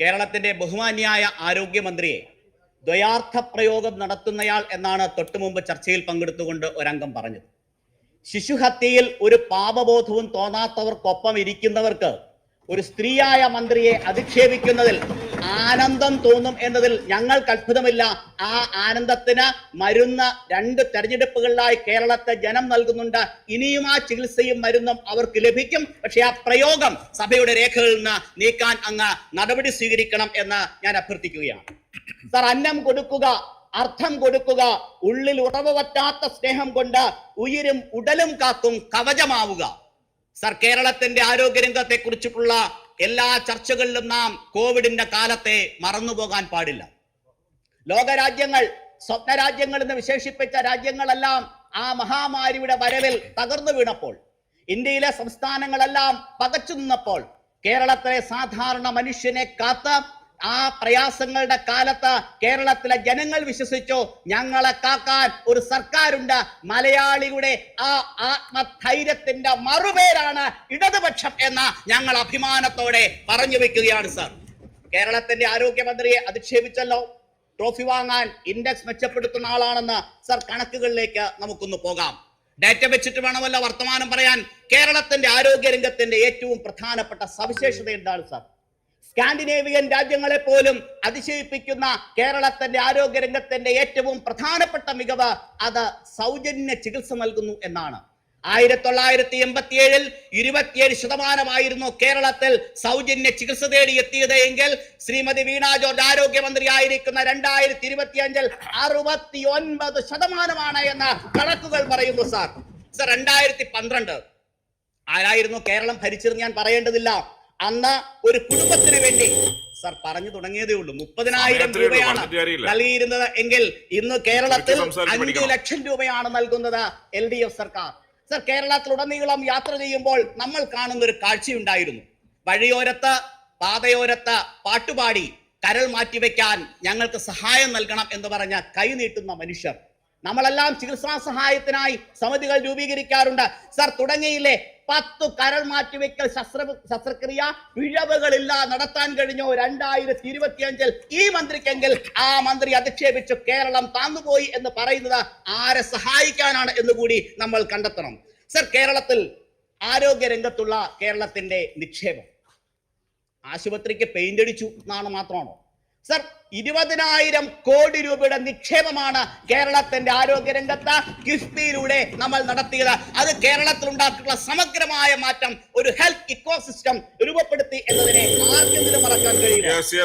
കേരളത്തിന്റെ ബഹുമാന്യായ ആരോഗ്യമന്ത്രിയെ ദ്വയാർത്ഥ പ്രയോഗം നടത്തുന്നയാൾ എന്നാണ് തൊട്ടുമുമ്പ് ചർച്ചയിൽ പങ്കെടുത്തുകൊണ്ട് ഒരംഗം പറഞ്ഞത്. ശിശുഹത്യയിൽ ഒരു പാപബോധവും തോന്നാത്തവർക്കൊപ്പം ഇരിക്കുന്നവർക്ക് ഒരു സ്ത്രീയായ മന്ത്രിയെ അധിക്ഷേപിക്കുന്നതിൽ ആനന്ദം തോന്നും എന്നതിൽ ഞങ്ങൾക്ക് അത്ഭുതമില്ല. ആ ആനന്ദത്തിന് മരുന്ന് രണ്ട് തെരഞ്ഞെടുപ്പുകളിലായി കേരളത്തെ ജനം നൽകുന്നുണ്ട്. ഇനിയും ആ ചികിത്സയും മരുന്നും അവർക്ക് ലഭിക്കും. പക്ഷെ ആ പ്രയോഗം സഭയുടെ രേഖകളിൽ നിന്ന് നീക്കാൻ അങ്ങ് നടപടി സ്വീകരിക്കണം എന്ന് ഞാൻ അഭ്യർത്ഥിക്കുകയാണ്. സർ അന്നം കൊടുക്കുക അർത്ഥം കൊടുക്കുക ഉള്ളിൽ ഉറവ് പറ്റാത്ത സ്നേഹം കൊണ്ട് ഉയരും ഉടലും കാത്തും കവചമാവുക. സർ കേരളത്തിന്റെ ആരോഗ്യരംഗത്തെ കുറിച്ചിട്ടുള്ള എല്ലാ ചർച്ചകളിലും നാം കോവിഡിന്റെ കാലത്തെ മറന്നുപോകാൻ പാടില്ല. ലോകരാജ്യങ്ങൾ സ്വപ്ന രാജ്യങ്ങൾ എന്ന് വിശേഷിപ്പിച്ച രാജ്യങ്ങളെല്ലാം ആ മഹാമാരിയുടെ വരവിൽ തകർന്നു വീണപ്പോൾ ഇന്ത്യയിലെ സംസ്ഥാനങ്ങളെല്ലാം പകച്ചു നിന്നപ്പോൾ കേരളത്തിലെ സാധാരണ മനുഷ്യനെ കാത്ത് ആ പ്രയാസങ്ങളുടെ കാലത്ത് കേരളത്തിലെ ജനങ്ങൾ വിശ്വസിച്ചു ഞങ്ങളെ കാക്കാൻ ഒരു സർക്കാരുണ്ട്. മലയാളിയുടെ ആ ആത്മധൈര്യത്തിന്റെ മറുപേരാണ് ഇടതുപക്ഷം എന്ന് ഞങ്ങൾ അഭിമാനത്തോടെ പറഞ്ഞു വെക്കുകയാണ് സർ. കേരളത്തിന്റെ ആരോഗ്യമന്ത്രിയെ അധിക്ഷേപിച്ചല്ലോ. ട്രോഫി വാങ്ങാൻ ഇൻഡെക്സ് മെച്ചപ്പെടുത്തുന്ന ആളാണെന്ന് സർ കണക്കുകളിലേക്ക് നമുക്കൊന്ന് പോകാം. ഡാറ്റ വെച്ചിട്ട് വേണമല്ലോ വർത്തമാനം പറയാൻ. കേരളത്തിന്റെ ആരോഗ്യ രംഗത്തിന്റെ ഏറ്റവും പ്രധാനപ്പെട്ട സവിശേഷത എന്താണ് സർ? സ്കാൻഡിനേവിയൻ രാജ്യങ്ങളെ പോലും അതിശയിപ്പിക്കുന്ന കേരളത്തിന്റെ ആരോഗ്യ രംഗത്തിന്റെ ഏറ്റവും പ്രധാനപ്പെട്ട മികവ് അത് സൗജന്യ ചികിത്സ നൽകുന്നു എന്നാണ്. ആയിരത്തി തൊള്ളായിരത്തി എൺപത്തി ഏഴിൽ ഇരുപത്തിയേഴ് ശതമാനമായിരുന്നു കേരളത്തിൽ സൗജന്യ ചികിത്സ തേടി എത്തിയത് എങ്കിൽ ശ്രീമതി വീണ ജോർജ് ആരോഗ്യമന്ത്രി ആയിരിക്കുന്ന രണ്ടായിരത്തി ഇരുപത്തി അഞ്ചിൽ അറുപത്തി ഒൻപത് ശതമാനമാണ് എന്ന കണക്കുകൾ പറയുന്നു സാർ. സാർ രണ്ടായിരത്തി പന്ത്രണ്ട് ആരായിരുന്നു കേരളം ഭരിച്ചിരുന്ന് ഞാൻ പറയേണ്ടതില്ല. അന്ന് ഒരു കുടുംബത്തിന് വേണ്ടി സാർ പറഞ്ഞു തുടങ്ങിയതേ ഉള്ളൂ. മുപ്പതിനായിരം? രൂപയാണ് നൽകിയിരുന്നത്. എങ്കിൽ ഇന്ന് കേരളത്തിൽ അഞ്ചു ലക്ഷം രൂപയാണ് നൽകുന്നത് എൽ ഡി എഫ് സർക്കാർ. സർ കേരളത്തിലുടനീളം യാത്ര ചെയ്യുമ്പോൾ നമ്മൾ കാണുന്ന ഒരു കാഴ്ചയുണ്ടായിരുന്നു. വഴിയോരത്ത് പാതയോരത്ത് പാട്ടുപാടി കരൾ മാറ്റിവെക്കാൻ ഞങ്ങൾക്ക് സഹായം നൽകണം എന്ന് പറഞ്ഞ കൈനീട്ടുന്ന മനുഷ്യർ. നമ്മളെല്ലാം ചികിത്സാ സഹായത്തിനായി സമിതികൾ രൂപീകരിക്കാറുണ്ട്. സർ തുടങ്ങിയില്ലേ പത്ത് കരൾ മാറ്റിവെക്കൽ ശസ്ത്ര ശസ്ത്രക്രിയ പിഴവുകളില്ല നടത്താൻ കഴിഞ്ഞു? രണ്ടായിരത്തി ഇരുപത്തിയഞ്ചിൽ ഈ മന്ത്രിക്കെങ്കിൽ ആ മന്ത്രി അധിക്ഷേപിച്ചു കേരളം താന്നുപോയി എന്ന് പറയുന്നത് ആരെ സഹായിക്കാനാണ് എന്ന് കൂടി നമ്മൾ കണ്ടെത്തണം. സർ കേരളത്തിൽ ആരോഗ്യ രംഗത്തുള്ള കേരളത്തിന്റെ നിക്ഷേപം. ആശുപത്രിക്ക് പെയിന്റ് അടിച്ചു എന്നാണ് മാത്രമാണോ? സർ ഇരുപതിനായിരം കോടി രൂപയുടെ നിക്ഷേപമാണ് കേരളത്തിന്റെ ആരോഗ്യ രംഗത്ത് കിഫ്ബിയിലൂടെ നമ്മൾ നടത്തിയത് അത് കേരളത്തിൽ ഉണ്ടാക്കിയിട്ടുള്ള സമഗ്രമായ മാറ്റം ഒരു ഹെൽത്ത് ഇക്കോസിസ്റ്റം രൂപപ്പെടുത്തി എന്നതിനെ ആർക്കെങ്കിലും മറക്കാൻ കഴിയില്ല.